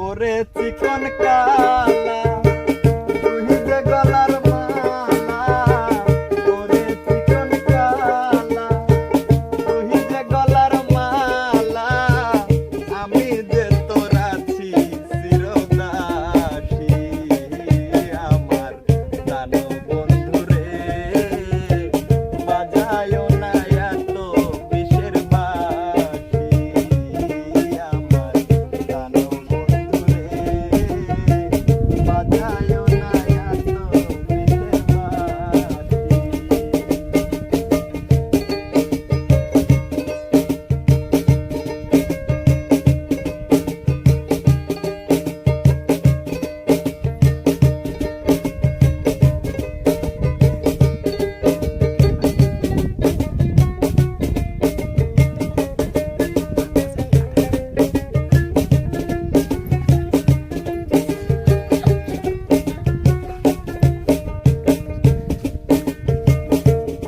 ওরে চিকন কালা।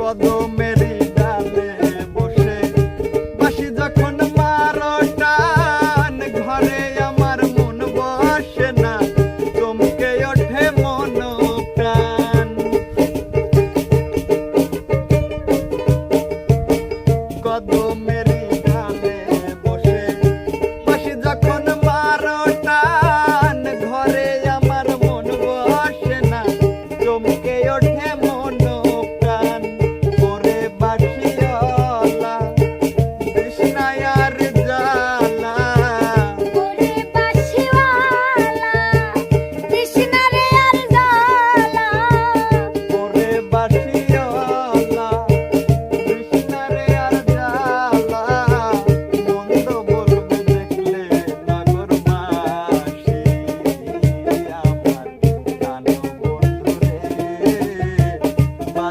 কদমেরি ডালে বসে। বাসি যখন মারো, টান ঘরে আমার মন বসে না। চমকে ওঠে মন প্রাণ। কদমেরি ডালে বসে। বাসি যখন মারো, টান ঘরে আমার মন বসে না। চমকে ওঠে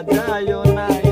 যায় না